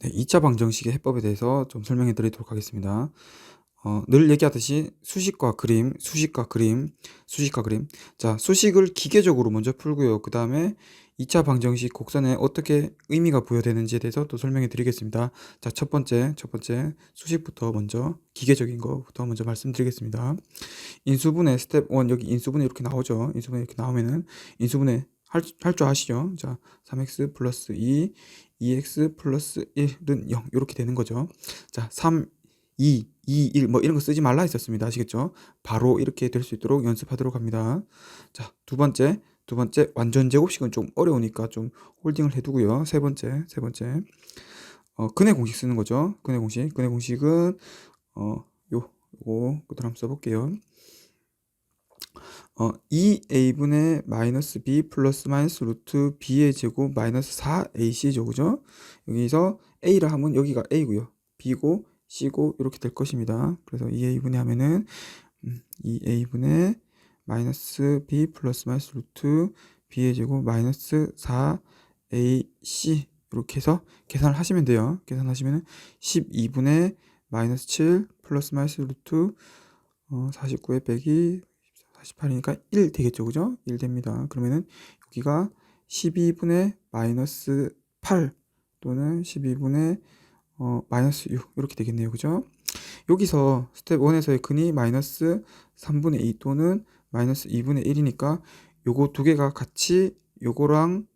네, 2차 방정식의 해법에 대해서 좀 설명해 드리도록 하겠습니다. 어, 늘 얘기하듯이 수식과 그림, 수식과 그림, 수식과 그림. 자, 수식을 기계적으로 먼저 풀고요. 그 다음에 2차 방정식 곡선에 어떻게 의미가 부여되는지에 대해서 또 설명해 드리겠습니다. 자, 첫 번째, 첫 번째 수식부터 먼저 기계적인 거부터 먼저 말씀드리겠습니다. 인수분해 스텝 1 여기 인수분해 이렇게 나오죠. 인수분해 이렇게 나오면은 인수분해 할, 할줄 아시죠? 자, 3x 플러스 2, 2x 플러스 1은 0 이렇게 되는 거죠. 자, 3, 2, 2, 1 뭐 이런 거 쓰지 말라 했었습니다. 아시겠죠? 바로 이렇게 될 수 있도록 연습하도록 합니다. 자, 두 번째, 두 번째 완전 제곱식은 좀 어려우니까 좀 홀딩을 해두고요. 세 번째, 세 번째 어, 근의 공식 쓰는 거죠. 근의 공식, 근의 공식은 어, 요, 요거 그대로 한번 써볼게요. 어, 2a분의 마이너스 b 플러스 마이너스 루트 b의 제곱 마이너스 4ac죠. 그죠? 여기서 a라 하면 여기가 a고요. b고 c고 이렇게 될 것입니다. 그래서 2a분의 하면은 음, 2a분의 마이너스 b 플러스 마이너스 루트 b의 제곱 마이너스 4ac 이렇게 해서 계산을 하시면 돼요. 계산하시면은 12분의 마이너스 7 플러스 마이너스 루트 어, 49에 빼기 48이니까 1 되겠죠. 그죠? 1 됩니다. 그러면은 여기가 12분의 마이너스 8 또는 12분의 어, 마이너스 6 이렇게 되겠네요. 그죠? 여기서 스텝 1에서의 근이 마이너스 3분의 2 또는 마이너스 2분의 1이니까 요거 두 개가 같이 요거랑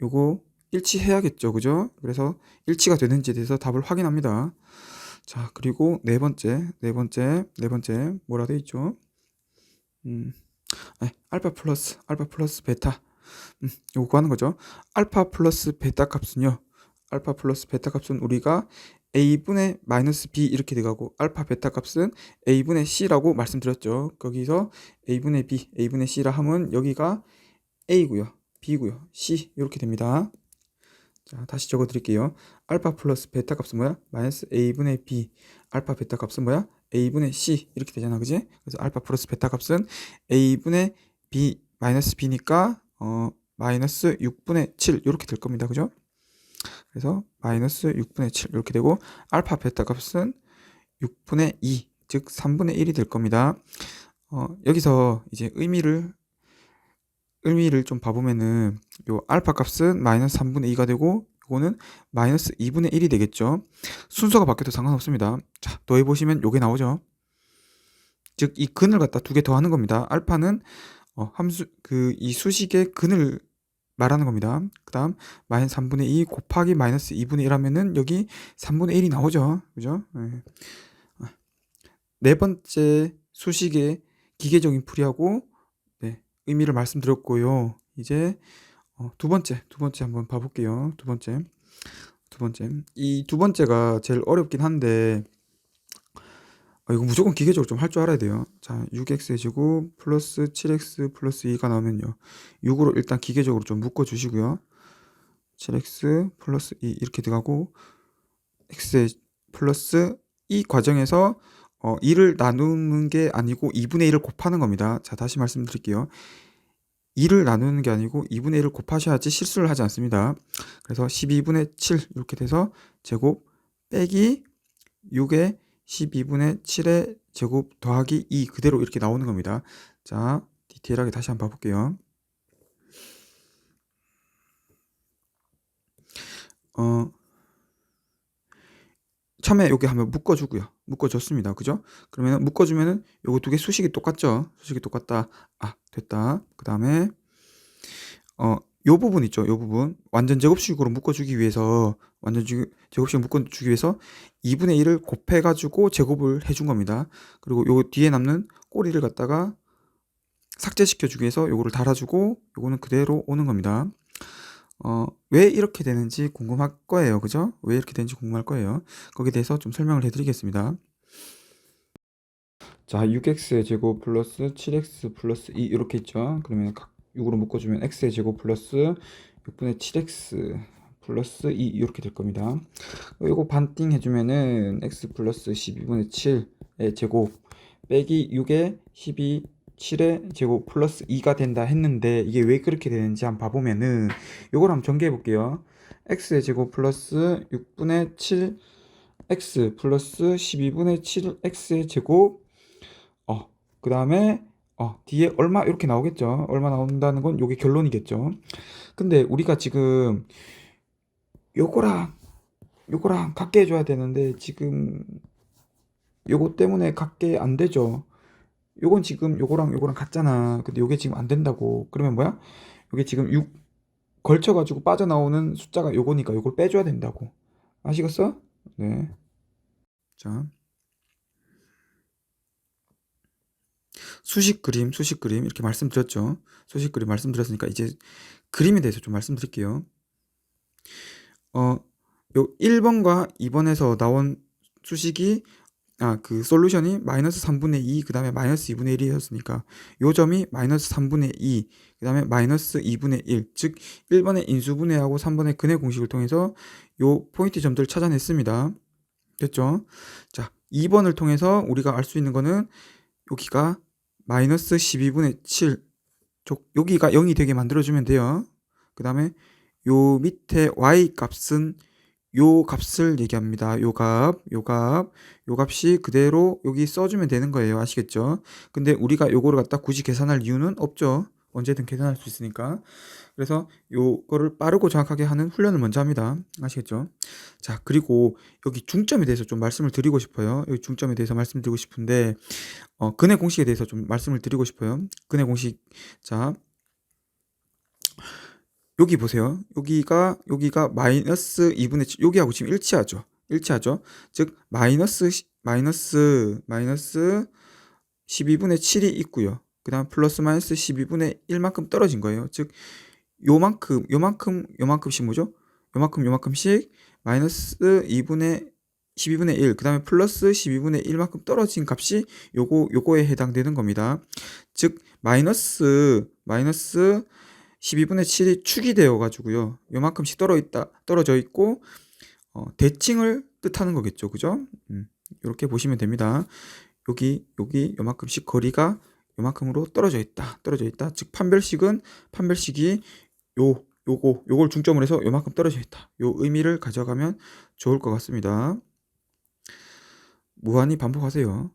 요거 일치해야겠죠. 그죠? 그래서 일치가 되는지에 대해서 답을 확인합니다. 자, 그리고 네 번째, 네 번째, 네 번째 뭐라 돼 있죠? 음, 네, 알파 플러스, 알파 플러스 베타. 음, 요거 구하는 거죠. 알파 플러스 베타 값은요. 알파 플러스 베타 값은 우리가 a분의 마이너스 b 이렇게 돼가고 알파 베타 값은 a분의 c라고 말씀드렸죠. 거기서 a분의 b, a분의 c라 하면 여기가 a고요. b고요. c 이렇게 됩니다. 자, 다시 적어 드릴게요. 알파 플러스 베타 값은 뭐야? 마이너스 a분의 b. 알파 베타 값은 뭐야? A분의 c 이렇게 되잖아. 그지? 그래서 알파 플러스 베타 값은 a분의 b 마이너스 b니까 어 마이너스 6분의 7 이렇게 될 겁니다. 그죠? 그래서 마이너스 6분의 7 이렇게 되고 알파 베타 값은 6분의 2, 즉 3분의 1이 될 겁니다. 어, 여기서 이제 의미를 의미를 좀 봐보면은 요 알파 값은 마이너스 3분의 2가 되고 요거는 마이너스 2분의 1이 되겠죠. 순서가 바뀌어도 상관없습니다. 자, 더해 보시면 요게 나오죠. 즉, 이 근을 갖다 두 개 더하는 겁니다. 알파는 어, 함수, 그, 이 수식의 근을 말하는 겁니다. 그 다음, 마이너스 3분의 2 곱하기 마이너스 2분의 1 하면은 여기 3분의 1이 나오죠. 그죠? 네. 네 번째 수식의 기계적인 풀이하고 네, 의미를 말씀드렸고요. 이제 어, 두 번째, 두 번째 한번 봐볼게요. 두 번째, 두 번째. 이 두 번째가 제일 어렵긴 한데 어, 이거 무조건 기계적으로 좀 할 줄 알아야 돼요. 자, 6x의 제곱 플러스 7x 플러스 2가 나오면요. 6으로 일단 기계적으로 좀 묶어주시고요. 7x 플러스 2 이렇게 들어가고 x의 플러스 이 과정에서 어, 2를 나누는 게 아니고 2분의 1을 곱하는 겁니다. 자, 다시 말씀드릴게요. 2를 나누는 게 아니고 2분의 1을 곱하셔야지 실수를 하지 않습니다. 그래서 12분의 7 이렇게 돼서 제곱 빼기 6의 12분의 7의 제곱 더하기 2 그대로 이렇게 나오는 겁니다. 자, 디테일하게 다시 한번 봐볼게요. 어, 처음에 여기 한번 묶어주고요. 묶어줬습니다. 그죠? 그러면 묶어주면은 요거 두 개 수식이 똑같죠? 수식이 똑같다. 아, 됐다. 그 다음에, 어, 요 부분 있죠? 요 부분. 완전 제곱식으로 묶어주기 위해서, 완전 제곱식으로 묶어주기 위해서 2분의 1을 곱해가지고 제곱을 해준 겁니다. 그리고 요 뒤에 남는 꼬리를 갖다가 삭제시켜주기 위해서 요거를 달아주고, 요거는 그대로 오는 겁니다. 어, 왜 이렇게 되는지 궁금할 거예요. 그죠? 왜 이렇게 되는지 궁금할 거예요. 거기에 대해서 좀 설명을 해드리겠습니다. 자, 6x의 제곱 플러스 7x 플러스 2 이렇게 있죠. 그러면 각 6으로 묶어주면 x의 제곱 플러스 6분의 7x 플러스 2 이렇게 될 겁니다. 이거 반띵 해주면은 x 플러스 12분의 7의 제곱 빼기 6의 12 7의 제곱 플러스 2가 된다 했는데 이게 왜 그렇게 되는지 한번 봐보면은 요걸 한번 전개해 볼게요. x의 제곱 플러스 6분의 7 x 플러스 12분의 7 x의 제곱 어, 그 다음에 어, 뒤에 얼마 이렇게 나오겠죠. 얼마 나온다는 건 요게 결론이겠죠. 근데 우리가 지금 요거랑 요거랑 같게 해줘야 되는데 지금 요거 때문에 같게 안 되죠. 요건 지금 요거랑 요거랑 같잖아. 근데 요게 지금 안 된다고. 그러면 뭐야? 요게 지금 6 걸쳐 가지고 빠져나오는 숫자가 요거니까 요걸 빼줘야 된다고. 아시겠어? 네. 자. 수식 그림, 수식 그림 이렇게 말씀드렸죠. 수식 그림 말씀드렸으니까 이제 그림에 대해서 좀 말씀드릴게요. 어, 요 1번과 2번에서 나온 수식이 아, 그 솔루션이 마이너스 3분의 2, 그 다음에 마이너스 2분의 1이었으니까 요 점이 마이너스 3분의 2, 그 다음에 마이너스 2분의 1, 즉 1번의 인수분해하고 3번의 근해 공식을 통해서 요 포인트 점들을 찾아냈습니다. 됐죠? 자, 2번을 통해서 우리가 알 수 있는 거는 여기가 마이너스 12분의 7, 쪽, 여기가 0이 되게 만들어주면 돼요. 그 다음에 요 밑에 y 값은 요 값을 얘기합니다. 요 값, 요 값, 요 값이 그대로 여기 써주면 되는 거예요. 아시겠죠? 근데 우리가 요거를 갖다 굳이 계산할 이유는 없죠. 언제든 계산할 수 있으니까. 그래서 요거를 빠르고 정확하게 하는 훈련을 먼저 합니다. 아시겠죠? 자, 그리고 여기 중점에 대해서 좀 말씀을 드리고 싶어요. 여기 중점에 대해서 말씀드리고 싶은데, 어, 근해 공식에 대해서 좀 말씀을 드리고 싶어요. 근해 공식. 자, 여기 보세요. 여기가 여기가 마이너스 2분의 7 여기하고 지금 일치하죠. 일치하죠. 즉 마이너스 시- 마이너스 마이너스 12분의 7이 있고요. 그다음 플러스 마이너스 12분의 1만큼 떨어진 거예요. 즉 요만큼 요만큼 요만큼씩 뭐죠? 요만큼 요만큼씩 마이너스 2분의 12분의 1, 그 다음에 플러스 12분의 1만큼 떨어진 값이 요거, 요거에 해당되는 겁니다. 즉, 마이너스, 마이너스 12분의 7이 축이 되어 가지고요. 요만큼씩 떨어 있다, 떨어져 있고, 어, 대칭을 뜻하는 거겠죠. 그죠? 음, 이렇게 보시면 됩니다. 여기, 여기 요만큼씩 거리가 요만큼으로 떨어져 있다. 떨어져 있다. 즉, 판별식은, 판별식이 요, 요거, 요걸 중점으로 해서 요만큼 떨어져 있다. 요 의미를 가져가면 좋을 것 같습니다. 무한히 반복하세요.